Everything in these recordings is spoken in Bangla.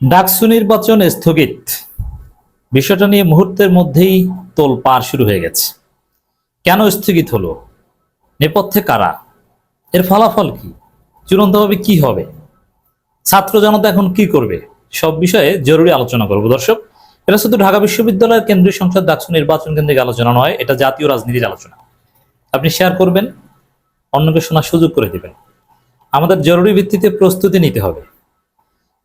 ডাকসু নির্বাচন স্থগিত। বিষয়টা নিয়ে মুহূর্তের মধ্যেই তোল পার শুরু হয়ে গেছে। কেন স্থগিত হলো? নেপথ্যে কারা? এর ফলাফল কি? চূড়ান্তভাবে কি হবে? ছাত্র জনতা এখন কি করবে? সব বিষয়ে জরুরি আলোচনা করব। দর্শক, এটা শুধু ঢাকা বিশ্ববিদ্যালয়ের কেন্দ্রীয় সংসদ ডাকসু নির্বাচন কেন্দ্রিক আলোচনা নয়, এটা জাতীয় রাজনীতির আলোচনা। আপনি শেয়ার করবেন, অন্যকে শোনার সুযোগ করে দেবেন। আমাদের জরুরি ভিত্তিতে প্রস্তুতি নিতে হবে।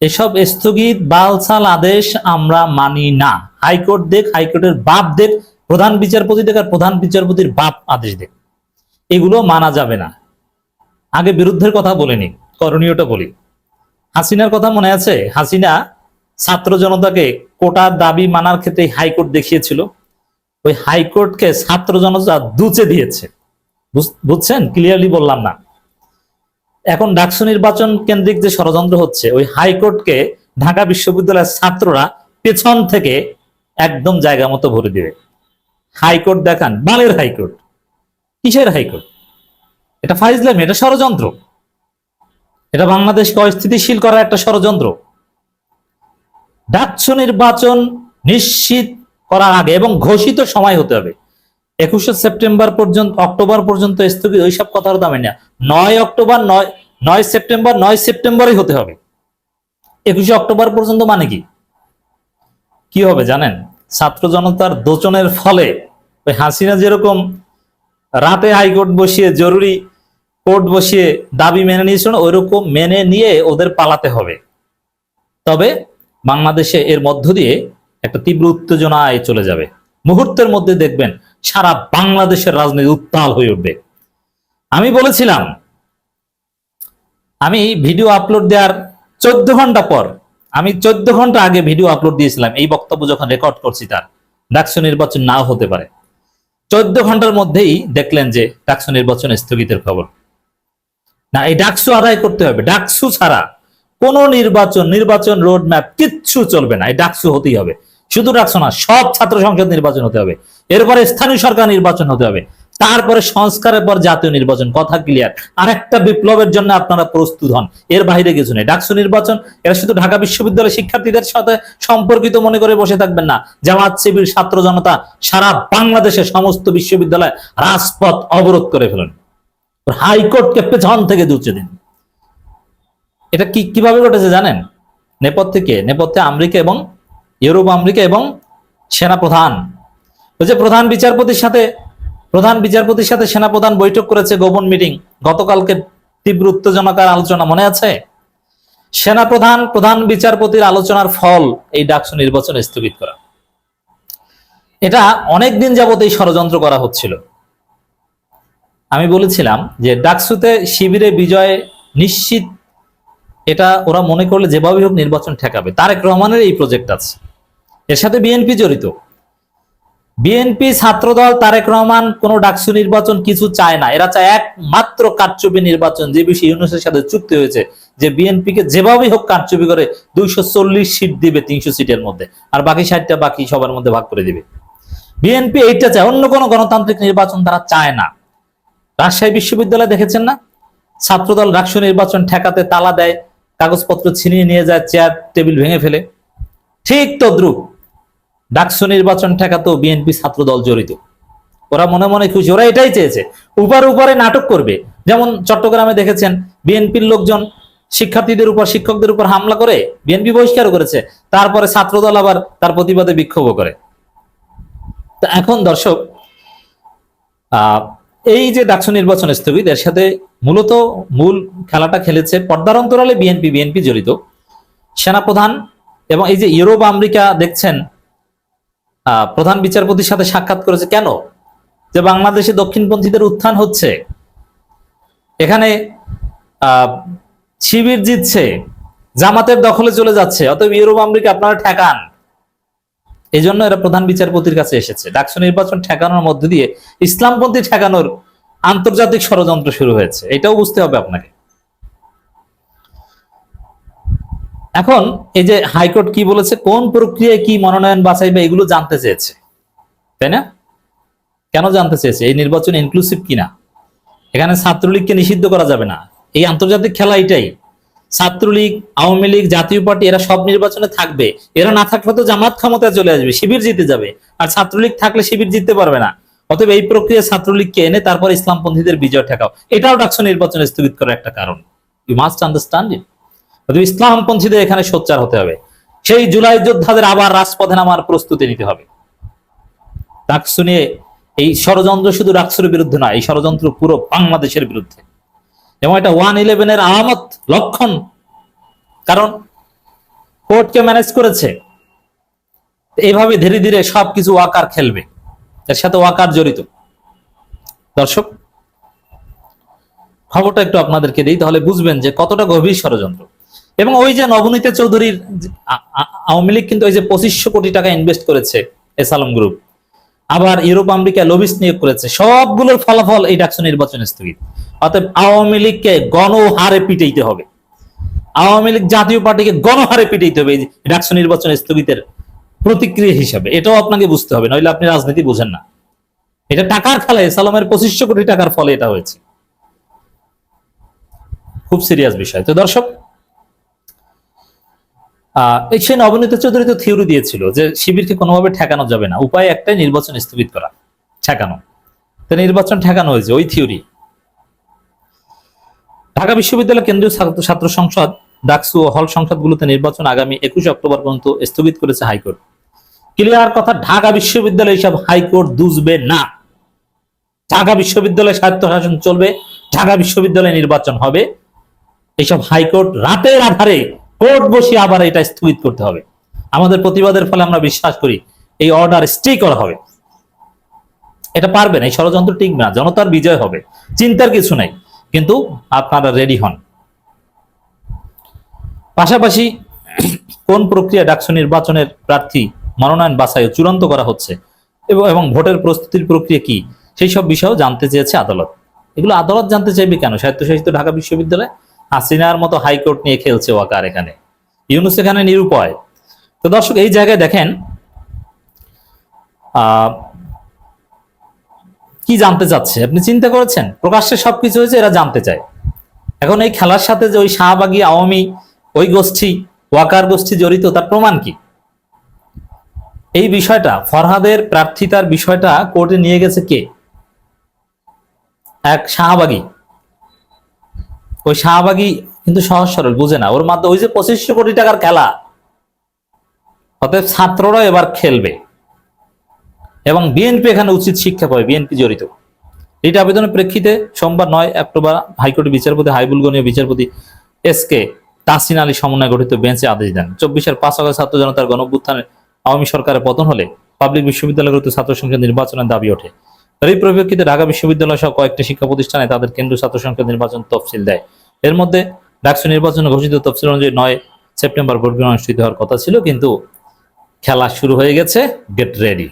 এসব স্থগিত বালসাল আদেশ আমরা মানি না। হাইকোর্ট দেখ, হাইকোর্টের বাপ দেখ, প্রধান বিচারপতি দেখ আর প্রধান বিচারপতির বাপ আদেশ দেখ। এগুলো মানা যাবে না। আগে বিরুদ্ধের কথা বলিনি করণীয়টা বলি। হাসিনার কথা মনে আছে? হাসিনা ছাত্র জনতাকে কোটার দাবি মানার ক্ষেত্রে হাইকোর্ট দেখিয়েছিল। ওই হাইকোর্টকে ছাত্র জনতা দুচে দিয়েছে। বুঝ- বুঝছেন? ক্লিয়ারলি বললাম না। এখন ডাকসু নির্বাচন কেন্দ্রিক যে ষড়যন্ত্র হচ্ছে, ওই হাইকোর্টকে ঢাকা বিশ্ববিদ্যালয়ের ছাত্ররা পেছন থেকে একদম জায়গা মতো ভরে দিবে। হাইকোর্ট দেখান, বালের হাইকোর্ট। কিসের হাইকোর্ট? এটা ফাইজলামি, এটা ষড়যন্ত্র। এটা বাংলাদেশকে অস্থিতিশীল করার একটা ষড়যন্ত্র। ডাকসু নির্বাচন নিশ্চিত করার আগে এবং ঘোষিত সময় হতে হবে। একুশে সেপ্টেম্বর পর্যন্ত, অক্টোবর পর্যন্ত স্থগিত ওইসব কথার দামে না। নয় অক্টোবর, নয় নয় সেপ্টেম্বর, নয় সেপ্টেম্বরই হতে হবে। একুশে অক্টোবর পর্যন্ত মানে কি? কি হবে জানেন? ছাত্র জনতার দোচনের ফলে ওই হাসিনা যেরকম রাতে হাইকোর্ট বসিয়ে জরুরি কোর্ট বসিয়ে দাবি মেনে নিয়েছিল, ওইরকম মেনে নিয়ে ওদের পালাতে হবে। তবে বাংলাদেশে এর মধ্য দিয়ে একটা তীব্র উত্তেজনায় চলে যাবে। মুহূর্তের মধ্যে দেখবেন সারা বাংলাদেশের রাজনীতি উত্তাল হয়ে উঠবে। আমি বলেছিলাম, আমি ভিডিও আপলোড দেওয়ার চোদ্দ ঘণ্টা পর, আমি চোদ্দ ঘণ্টা আগে ভিডিও আপলোড দিয়েছিলাম, এই বক্তব্য যখন রেকর্ড করছি তার, ডাকসু নির্বাচন নাও হতে পারে। চোদ্দ ঘণ্টার মধ্যেই দেখলেন যে ডাকসু নির্বাচন স্থগিতের খবর। না, এই ডাকসু আদায় করতে হবে, ডাকসু ছাড়া কোন নির্বাচন নির্বাচন রোড ম্যাপ কিচ্ছু চলবে না, এই ডাকসু হতেই হবে। শুধু ডাকসু না, সব ছাত্র সংসদ নির্বাচন হতে হবে। এরপরে স্থানীয় সরকার নির্বাচন হতে হবে। তারপরে সংস্কারের পর জাতীয় নির্বাচন, কথা ক্লিয়ার আর একটা বিপ্লবের জন্য আপনারা প্রস্তুত হন। এর বাইরে কিছু নেই। ডাকসু নির্বাচন এরা শুধু ঢাকা বিশ্ববিদ্যালয়ের শিক্ষার্থীদের সাথে সম্পর্কিত মনে করে বসে থাকবেন না। জামাত শিবির ছাত্র জনতা সারা বাংলাদেশের সমস্ত বিশ্ববিদ্যালয় রাজপথ অবরোধ করে ফেলেন। হাইকোর্টকে পেছন থেকে দুচে দিন। এটা কি, কীভাবে ঘটেছে জানেন? নেপথ্যে কে? নেপথ্যে আমেরিকা এবং, ইউরোপ আমেরিকা এবং সেনা প্রধান ওই যে প্রধান বিচারপতির সাথে, প্রধান বিচারপতির সাথে সেনা প্রধান বৈঠক করেছে গোপন মিটিং, গতকালকে তীব্র উত্তেজনাকার আলোচনা, মনে আছে? সেনা প্রধান বিচারপতির আলোচনার ফল এই ডাকসু নির্বাচন স্থগিত করা। এটা অনেক দিন যাবত এই ষড়যন্ত্র করা হচ্ছিল। আমি বলেছিলাম যে ডাকসুতে শিবিরে বিজয় নিশ্চিত, এটা ওরা মনে করলে যেভাবে হোক নির্বাচন ঠেকাবে। তারেক রহমানের এই প্রজেক্ট আছে। এর সাথে বিএনপি জড়িত। বিএনপি ছাত্রদল তারেক রহমান, কোন ডাকসু নির্বাচন কিছু চায় না। এরা চায় একমাত্র কারচুপি নির্বাচন, যে বিষয়ে ইউনুসের সাথে চুক্তি হয়েছে, যে বিএনপি কে যেভাবেই হোক কারচুপি করে দুইশো চল্লিশ সিট দিবে তিনশো সিটের মধ্যে, আর বাকি ষাটটা বাকি সবার মধ্যে ভাগ করে দিবে। বিএনপি এইটা চায়, অন্য কোনো গণতান্ত্রিক নির্বাচন তারা চায় না। রাজশাহী বিশ্ববিদ্যালয় দেখেছেন না? ছাত্রদল ডাকসু নির্বাচন ঠেকাতে তালা দেয়, কাগজপত্র ছিনিয়ে নিয়ে যায়, চেয়ার, টেবিল ভেঙে ফেলে। ঠিক তদ্রুপ ডাকসু নির্বাচন ঠেকাতেও বিএনপি ছাত্র দল জড়িত। ওরা মনে মনে খুশি, ওরা এটাই চেয়েছে, উপর উপরে নাটক করবে। যেমন চট্টগ্রামে দেখেছেন, বিএনপির লোকজন শিক্ষার্থীদের উপর, শিক্ষকদের উপর হামলা করে বিএনপি বহিষ্কার করেছে, তারপরে ছাত্রদল আবার তার প্রতিবাদে বিক্ষোভ করে। তা এখন দর্শক এই যে ডাকসু নির্বাচন স্থগিত, এর সাথে মূলত মূল খেলাটা খেলেছে পর্দার অন্তরালে বিএনপি বিএনপি জড়িত। সেনাপ্রধান এবং এই যে ইউরোপ, আমেরিকা দেখছেন প্রধান বিচারপতির সাথে সাক্ষাৎ করেছে কেন? যে বাংলাদেশে দক্ষিণপন্থীদের উত্থান হচ্ছে। এখানে শিবির জিতছে, জামাতের দখলে চলে যাচ্ছে, অতএব ইউরোপ, আমেরিকা আপনারা ঠেকান। এই জন্য এরা প্রধান বিচারপতির কাছে এসেছে। ডাকসু নির্বাচন ঠেকানোর মধ্য দিয়ে ইসলামপন্থী ঠেকানোর আন্তর্জাতিক ষড়যন্ত্র শুরু হয়েছে। এটাও বুঝতে হবে আপনাকে। এখন এই যে হাইকোর্ট কি বলেছে, কোন প্রক্রিয়ায় কি মনোনয়ন বাছাইবে এগুলো জানতে চেয়েছে, তাই না? কেন জানতে চেয়েছে? এই নির্বাচন ইনক্লুসিভ কিনা? এখানে ছাত্রলীগকে নিষিদ্ধ করা যাবে না। এই আন্তর্জাতিক খেলা এটাই। ছাত্রলীগ, আওয়ামী লীগ, জাতীয় পার্টি, এরা সব নির্বাচনে থাকবে। এরা না থাকলে তো জামাত ক্ষমতায় চলে আসবে, শিবির জিতে যাবে। আর ছাত্রলীগ থাকলে শিবির জিততে পারবে না। অতএব এই প্রক্রিয়া ছাত্রলীগকে এনে তারপর ইসলামপন্থীদের বিজয় ঠেকাও। এটাও ডাকসু নির্বাচনে স্থগিত করার একটা কারণ। ইউ মাস্ট আন্ডারস্ট্যান্ড ইট অতএব ইসলামপন্থীদের এখানে সোচ্চার হতে হবে। সেই জুলাই যোদ্ধাদের আবার রাজপথে নামার প্রস্তুতি নিতে হবে। ডাকসু নিয়ে এই ষড়যন্ত্র শুধু ডাকসুর বিরুদ্ধে নয়, এই ষড়যন্ত্র পুরো বাংলাদেশের বিরুদ্ধে। এবং এটা ওয়ান ইলেভেনের আলামত লক্ষণ। কারণ কোর্টকে ম্যানেজ করেছে। এইভাবে ধীরে ধীরে সবকিছু ওয়াকার খেলবে। এর সাথে ওয়াকার জড়িত। দর্শক, খবরটা একটু আপনাদেরকে দিই, তাহলে বুঝবেন যে কতটা গভীর ষড়যন্ত্র। এবং ওই যে নবনীতা চৌধুরীর আওয়ামী লীগ কিন্তু ওই যে পঁচিশশো কোটি টাকা ইনভেস্ট করেছে এসালম গ্রুপ আবার ইউরোপ, আমেরিকা লবিস নিয়োগ করেছে। সবগুলোর ফলাফল এই ডাকসু নির্বাচন স্থগিত। অতএব আওয়ামী লীগকে গণহারে পিটাইতে হবে। আওয়ামী লীগ জাতীয় পার্টিকে গণহারে পিটাইতে হবে এই ডাকসু নির্বাচন স্থগিতের প্রতিক্রিয়া হিসাবে। এটাও আপনাকে বুঝতে হবে, নইলে আপনি রাজনীতি বুঝেন না। এটা টাকার খেলা সালামের পঁচিশশো কোটি টাকার ফলে এটা হয়েছে। খুব সিরিয়াস বিষয়। তো দর্শক এই সেই নবনীত চৌধুরী তো থিওরি দিয়েছিল যে শিবিরকে কোনোভাবে ঠেকানো যাবে না। উপায় একটাই, নির্বাচন স্থগিত করা, ঠেকানো। তো নির্বাচন ঠেকানো হয়েছে, ওই থিওরি ঢাকা বিশ্ববিদ্যালয় কেন্দ্রীয় ছাত্র সংসদ, ডাকসু ও হল সংসদগুলোতে নির্বাচন আগামী একুশে অক্টোবর পর্যন্ত স্থগিত করেছে হাইকোর্ট। ক্লিয়ার কথা, ঢাকা বিশ্ববিদ্যালয় হিসাব হাইকোর্ট দুজবে না। ঢাকা বিশ্ববিদ্যালয় স্বায়ত্তশাসন চলবে, ঢাকা বিশ্ববিদ্যালয়ে নির্বাচন হবে। এইসব হাইকোর্ট রাতের আধারে কোর্ট বসিয়ে আবার এটা স্থগিত করতে হবে। আমাদের প্রতিবাদের ফলে আমরা বিশ্বাস করি এই অর্ডার স্টে করা হবে। এটা পারবেন, এই ষড়যন্ত্র টিকবে না, জনতার বিজয় হবে, চিন্তার কিছু নাই, কিন্তু আপনারা রেডি হন। পাশাপাশি কোন প্রক্রিয়া ডাকসু নির্বাচনের প্রার্থী মনোনয়ন বাছাই চূড়ান্ত করা হচ্ছে এবং এবং ভোটের প্রস্তুতির প্রক্রিয়া কি? সেই সব বিষয়েও জানতে চেয়েছে আদালত। এগুলো আদালত জানতে চাইবে কেন? স্বায়ত্তশাসিত ঢাকা বিশ্ববিদ্যালয় হাসিনার মতো হাইকোর্ট নিয়ে খেলছে ওয়াকার এখানে। ইউনুস এখানে নিরুপায়। তো দর্শক, এই জায়গায় দেখেন কি জানতে চাচ্ছে? আপনি চিন্তা করেছেন? প্রকাশ্যে সবকিছু হয়েছে, এরা জানতে চায়। এখন এই খেলার সাথে যে ওই শাহবাগী আওয়ামী, ওই গোষ্ঠী, ওয়াকার গোষ্ঠী জড়িত, তার প্রমাণ কি? এই বিষয়টা, ফরহাদের প্রার্থিতার বিষয়টা কোর্টে নিয়ে গেছে কে? এক শাহবাগী। ওই শাহবাগী কিন্তু সহজ সরল, বুঝে না। ওর মাধ্যমে ওই যে পঁচিশশো কোটি টাকার খেলা, অতএব ছাত্ররা এবার খেলবে। এবং বিএনপি এখানে উচিত শিক্ষা পাবে বিএনপি জড়িত। এইটা আবেদনের প্রেক্ষিতে সোমবার নয় অক্টোবর হাইকোর্টের বিচারপতি হাইবুলগনীয় বিচারপতি এস কে তাসিন আলী সমন্বয় গঠিত বেঞ্চে আদেশ দেন। চব্বিশের পাঁচ আগস্ট ছাত্র জনতার গণভ্যুত্থানে আওয়ামী সরকারের পতন হলে পাবলিক বিশ্ববিদ্যালয়গুলোতে ছাত্র সংসদ নির্বাচনের দাবি ওঠে। আর এই পরিপ্রেক্ষিতে ঢাকা বিশ্ববিদ্যালয় সহ কয়েকটি শিক্ষা প্রতিষ্ঠানে তাদের কেন্দ্রীয় ছাত্র সংসদ নির্বাচন তফসিল দেয়। এর মধ্যে ডাকসু নির্বাচনে ঘোষিত তফসিল অনুযায়ী নয় সেপ্টেম্বর ভোট গ্রহণ অনুষ্ঠিত হওয়ার কথা ছিল, কিন্তু খেলা শুরু হয়ে গেছে গেট রেডি